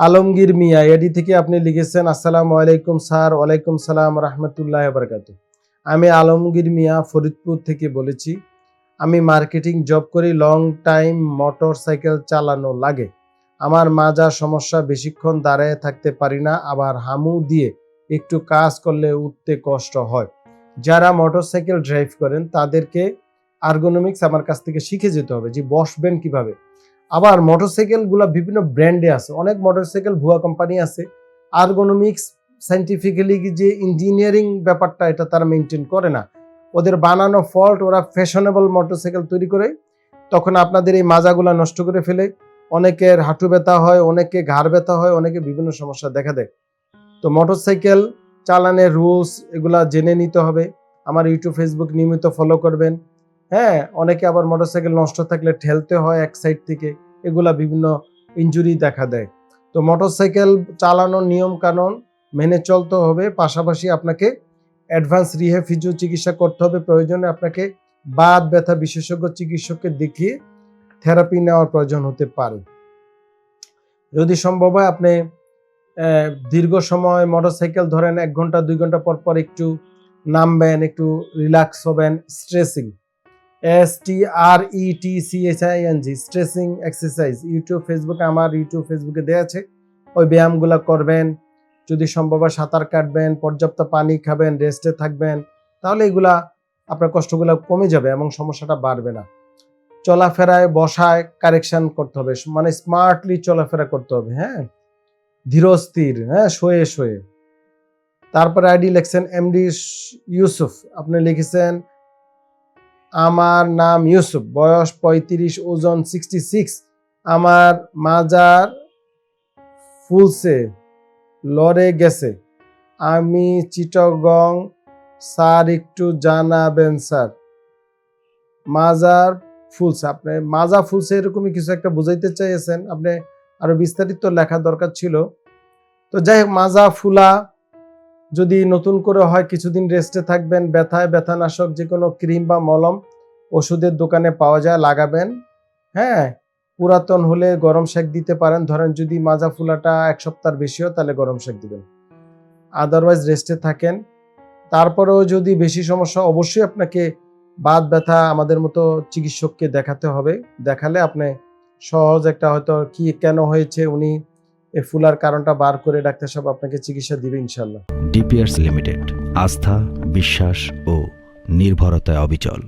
আলমগীর মিয়া, এডি থেকে আপনি লিখেছেন, আসসালামু আলাইকুম স্যার, ওয়ালাইকুম সালাম রহমতুল্লাহ বারকাত আমি আলমগীর মিয়া, ফরিদপুর থেকে বলেছি, আমি মার্কেটিং জব করি লং টাইম মোটর সাইকেল চালানো লাগে। আমার মাজা সমস্যা বেশিক্ষণ দাঁড়ায় থাকতে পারি না, আবার হামু দিয়ে একটু কাজ করলে উঠতে কষ্ট হয়। যারা মোটরসাইকেল ড্রাইভ করেন, তাদেরকে আর্গোনমিক্স আমার কাছ থেকে শিখে যেতে হবে যে বসবেন কীভাবে। আবার মোটরসাইকেলগুলো বিভিন্ন ব্র্যান্ডে আছে। অনেক মোটরসাইকেল ভুয়া কোম্পানি আছে। আর্গোনমিক্স সাইন্টিফিক্যালি যে ইঞ্জিনিয়ারিং ব্যাপারটা, এটা তারা মেনটেন করে না। ওদের বানানো ফল্ট ওরা ফ্যাশনেবল মোটরসাইকেল তৈরি করে। তখন আপনাদের এই মাজাগুলা নষ্ট করে ফেলে। অনেকের হাঁটু ব্যথা হয়, অনেকে ঘাড় ব্যথা হয়, অনেকে বিভিন্ন সমস্যা দেখা দেয়। তো মোটরসাইকেল চালানের রুলস এগুলা জেনে নিতে হবে। আমার ইউটিউব ফেসবুক নিয়মিত ফলো করবেন। হ্যাঁ অনেকে আবার মোটরসাইকেল নষ্ট থাকলে ঠেলতে হয় এক সাইড থেকে। এগুলা বিভিন্ন ইনজুরি দেখা দেয়। তো মোটরসাইকেল চালানোর নিয়ম কানুন মেনে চলতে হবে। পাশাপাশি আপনাকে অ্যাডভান্স রিহে ফিজিও চিকিৎসা করতে হবে। প্রয়োজনে আপনাকে বাদ ব্যথা বিশেষজ্ঞ চিকিৎসককে দেখিয়ে থেরাপি নেওয়ার প্রয়োজন হতে পারে। যদি সম্ভব হয় আপনি দীর্ঘ সময় মোটরসাইকেল ধরেন এক ঘণ্টা, দুই ঘণ্টা পর পর একটু নামবেন, একটু রিল্যাক্স হবেন stressing S T R E T C H I N G stressing exercise YouTube ফেসবুকে আমার ইউটিউব ফেসবুকে দেওয়া আছে। ওই ব্যায়ামগুলো করবেন, যদি সম্ভব হয় সাঁতার কাটবেন, পর্যাপ্ত পানি খাবেন রেস্টে থাকবেন, তাহলে এগুলা আপনার কষ্টগুলো কমে যাবে এবং সমস্যাটা বাড়বে না। চলাফেরায় বসায় কারেকশন করতে হবে মানে স্মার্টলি চলাফেরা করতে হবে হ্যাঁ? ধীরস্থির হ্যাঁ? শোয়ে শোয়ে। তারপরে আইডি লিখছেন এমডি ইউসুফ আপনি লিখেছেন আমার নাম ইউসুফ, বয়স পঁয়ত্রিশ, ওজন সিক্সটি সিক্স। আমার মাজার ফুলসে, লড়ে গেছে। আমি চিটগং, স্যার, একটু জানাবেন, স্যার। মাজার ফুলসে, আপনি মাজা ফুলসে এরকমই কিছু একটা বুঝাইতে চাইছেন? আপনি আরও বিস্তারিত লেখা দরকার ছিল। তো যাই হোক মাজা ফুলা যদি নতুন করে হয়, কিছুদিন রেস্টে থাকবেন, ব্যথায়, ব্যথানাশক যে কোনো ক্রিম বা মলম ওষুধের দোকানে পাওয়া যায়, লাগাবেন। হ্যাঁ পুরাতন হলে গরম শেক দিতে পারেন। ধরেন যদি মাজা ফুলাটা এক সপ্তাহ বেশি হয়, তাহলে গরম শেক দিবেন। আদারওয়াইজ রেস্টে থাকেন। তারপরেও যদি বেশি সমস্যা অবশ্যই আপনাকে বাত ব্যথা আমাদের মতো চিকিৎসককে দেখাতে হবে। দেখালে আপনি সহজ একটা হয়তো কি, কেন হয়েছে, উনি এই ফুলার কারণটা বার করে ডাক্তার সাহেব আপনাকে চিকিৎসা দিবে ইনশাল্লাহ ডিপিয়ার্স লিমিটেড, আস্থা, বিশ্বাস ও নির্ভরতায় অবিচল।